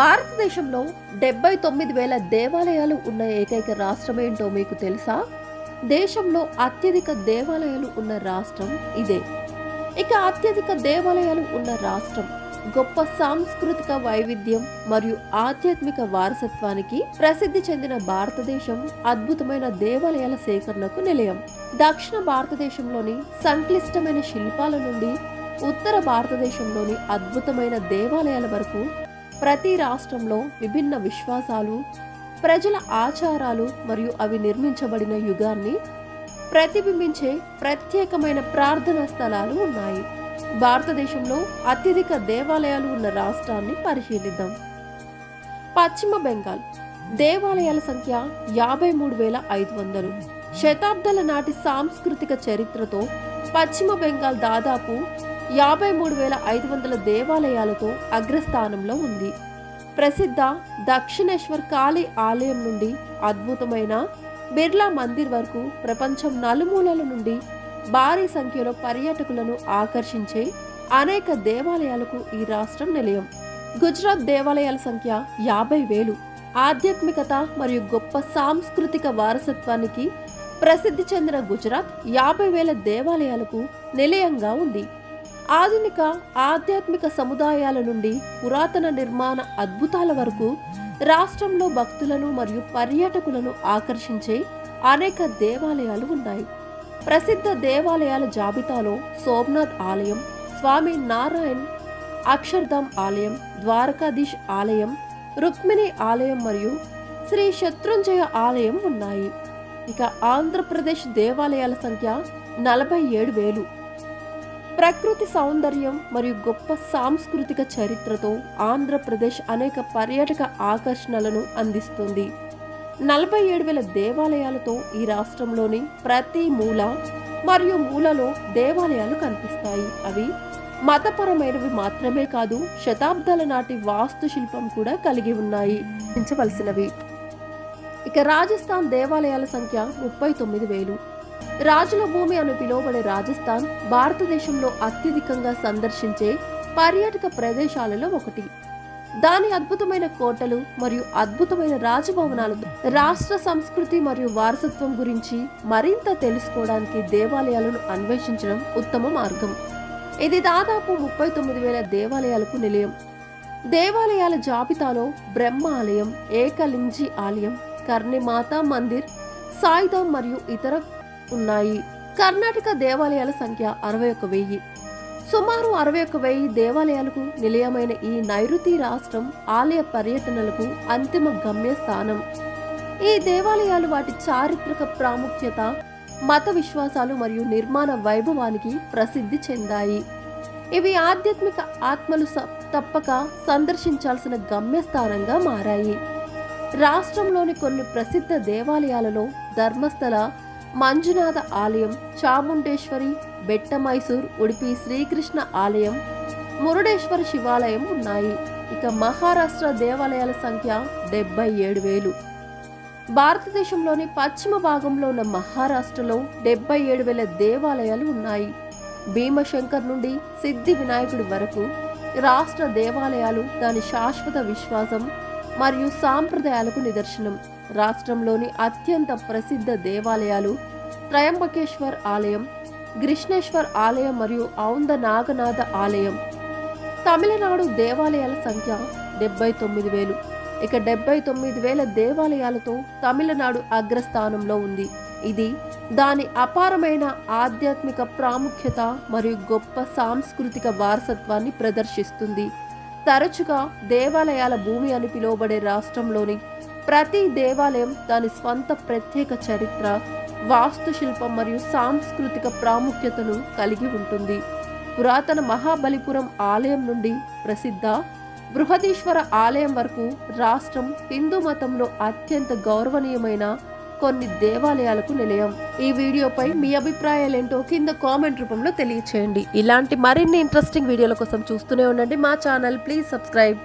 భారతదేశంలో డెబ్బై తొమ్మిది వేల దేవాలయాలు ఉన్న ఏకైక రాష్ట్రం ఏంటో మీకు తెలుసా? దేశంలో అత్యధిక దేవాలయాలు ఉన్న రాష్ట్రం ఇదే. ఇక అత్యధిక దేవాలయాలు ఉన్న రాష్ట్రం గొప్ప సాంస్కృతిక వైవిధ్యం మరియు ఆధ్యాత్మిక వారసత్వానికి ప్రసిద్ధి చెందిన భారతదేశం అద్భుతమైన దేవాలయాల సేకరణకు నిలయం. దక్షిణ భారతదేశంలోని సంక్లిష్టమైన శిల్పాల నుండి ఉత్తర భారతదేశంలోని అద్భుతమైన దేవాలయాల వరకు ప్రతి రాష్ట్రంలో విభిన్న విశ్వాసాలు ప్రజల ఆచారాలు మరియు అవి నిర్మించబడిన యుగాన్ని ప్రతిబింబించే ప్రత్యేకమైన ప్రార్థనా స్థలాలు ఉన్నాయి. భారతదేశంలో అత్యధిక దేవాలయాలు ఉన్న రాష్ట్రాన్ని పరిశీలిద్దాం. పశ్చిమ బెంగాల్. దేవాలయాల సంఖ్య యాభై మూడు వేల ఐదు వందలు. శతాబ్దాల నాటి సాంస్కృతిక చరిత్రతో పశ్చిమ బెంగాల్ దాదాపు యాభై మూడు వేల ఐదు వందల దేవాలయాలతో అగ్రస్థానంలో ఉంది. ప్రసిద్ధ దక్షిణేశ్వర్ కాళీ ఆలయం నుండి అద్భుతమైన బిర్లా మందిర్ వరకు ప్రపంచం నలుమూలల నుండి భారీ సంఖ్యలో పర్యాటకులను ఆకర్షించే అనేక దేవాలయాలకు ఈ రాష్ట్రం నిలయం. గుజరాత్ దేవాలయాల సంఖ్య యాభై వేలు. ఆధ్యాత్మికత మరియు గొప్ప సాంస్కృతిక వారసత్వానికి ప్రసిద్ధి చెందిన గుజరాత్ యాభై వేల దేవాలయాలకు నిలయంగా ఉంది. ఆధునిక ఆధ్యాత్మిక సముదాయాల నుండి పురాతన నిర్మాణ అద్భుతాల వరకు రాష్ట్రంలో భక్తులను మరియు పర్యాటకులను ఆకర్షించే అనేక దేవాలయాలు ఉన్నాయి. ప్రసిద్ధ దేవాలయాల జాబితాలో సోమనాథ్ ఆలయం స్వామి నారాయణ్ అక్షర్ధామ్ ఆలయం ద్వారకాధీష్ ఆలయం రుక్మిణి ఆలయం మరియు శ్రీ శత్రుంజయ ఆలయం ఉన్నాయి. ఇక ఆంధ్రప్రదేశ్ దేవాలయాల సంఖ్య నలభై ఏడు వేలు. ప్రకృతి సౌందర్యం మరియు గొప్ప సాంస్కృతిక చరిత్రతో ఆంధ్రప్రదేశ్ అనేక పర్యాటక ఆకర్షణలను అందిస్తుంది. నలభై ఏడు వేల దేవాలయాలతో ఈ రాష్ట్రంలోని ప్రతి మూల మరియు మూలలో దేవాలయాలు కనిపిస్తాయి. అవి మతపరమైనవి మాత్రమే కాదు శతాబ్దాల నాటి వాస్తుశిల్పం కూడా కలిగి ఉన్నాయి. ఇక రాజస్థాన్ దేవాలయాల సంఖ్య ముప్పై తొమ్మిది వేలు. రాజుల భూమి అని పిలువబడే రాజస్థాన్ భారతదేశంలో అత్యధికంగా సందర్శించే పర్యాటక ప్రదేశాలలో ఒకటి. దాని అద్భుతమైన కోటలు మరియు అద్భుతమైన రాజభవనాలతో రాష్ట్ర సంస్కృతి మరియు వారసత్వం గురించి మరింత తెలుసుకోవడానికి దేవాలయాలను అన్వేషించడం ఉత్తమ మార్గం. ఇది దాదాపు ముప్పై తొమ్మిది వేల దేవాలయాలకు నిలయం. దేవాలయాల జాబితాలో బ్రహ్మ ఆలయం ఏకలింజి ఆలయం కర్ణిమాత మందిర్ సాయిధామ్ మరియు ఇతర ఉన్నాయి. కర్ణాటక దేవాలయాల సంఖ్య అరవై ఒక వెయ్యి. సుమారు అరవై ఒక వెయ్యి దేవాలయాలకు నిలయమైన ఈ నైరుతి రాష్ట్రం ఆలయ పర్యటనలకు అంతిమ గమ్యస్థానం. ఈ దేవాలయాలు వాటి చారిత్రక ప్రాముఖ్యత మత విశ్వాసాలు మరియు నిర్మాణ వైభవానికి ప్రసిద్ధి చెందాయి. ఇవి ఆధ్యాత్మిక ఆత్మలు తప్పక సందర్శించాల్సిన గమ్యస్థానంగా మారాయి. రాష్ట్రంలోని కొన్ని ప్రసిద్ధ దేవాలయాలలో ధర్మస్థల మంజునాథ ఆలయం చాముండేశ్వరి బెట్ట మైసూర్ ఉడిపి శ్రీకృష్ణ ఆలయం మురుడేశ్వర శివాలయం ఉన్నాయి. ఇక మహారాష్ట్ర దేవాలయాల సంఖ్య డెబ్బై ఏడు వేలు. భారతదేశంలోని పశ్చిమ భాగంలో ఉన్న మహారాష్ట్రలో డెబ్బై ఏడు వేల దేవాలయాలు ఉన్నాయి. భీమశంకర్ నుండి సిద్ధి వినాయకుడి వరకు రాష్ట్ర దేవాలయాలు దాని శాశ్వత విశ్వాసం మరియు సాంప్రదాయాలకు నిదర్శనం. రాష్ట్రంలోని అత్యంత ప్రసిద్ధ దేవాలయాలు త్రయంబకేశ్వర్ ఆలయం గ్రిష్ణేశ్వర్ ఆలయం మరియు ఔంద నాగనాథ ఆలయం. తమిళనాడు దేవాలయాల సంఖ్య డెబ్బై తొమ్మిది వేలు. ఇక డెబ్బై తొమ్మిది వేల దేవాలయాలతో తమిళనాడు అగ్రస్థానంలో ఉంది. ఇది దాని అపారమైన ఆధ్యాత్మిక ప్రాముఖ్యత మరియు గొప్ప సాంస్కృతిక వారసత్వాన్ని ప్రదర్శిస్తుంది. తరచుగా దేవాలయాల భూమి అని పిలువబడే రాష్ట్రంలోని ప్రతి దేవాలయం దాని స్వంత ప్రత్యేక చరిత్ర వాస్తుశిల్పం మరియు సాంస్కృతిక ప్రాముఖ్యతను కలిగి ఉంటుంది. పురాతన మహాబలిపురం ఆలయం నుండి ప్రసిద్ధ బృహదీశ్వర ఆలయం వరకు రాష్ట్రం హిందూ మతంలో అత్యంత గౌరవనీయమైన కొన్ని దేవాలయాలకు నిలయం. ఈ వీడియోపై మీ అభిప్రాయాలేంటో కింద కామెంట్ రూపంలో తెలియచేయండి. ఇలాంటి మరిన్ని ఇంట్రెస్టింగ్ వీడియోల కోసం చూస్తూనే ఉండండి. మా ఛానల్ ప్లీజ్ సబ్స్క్రైబ్.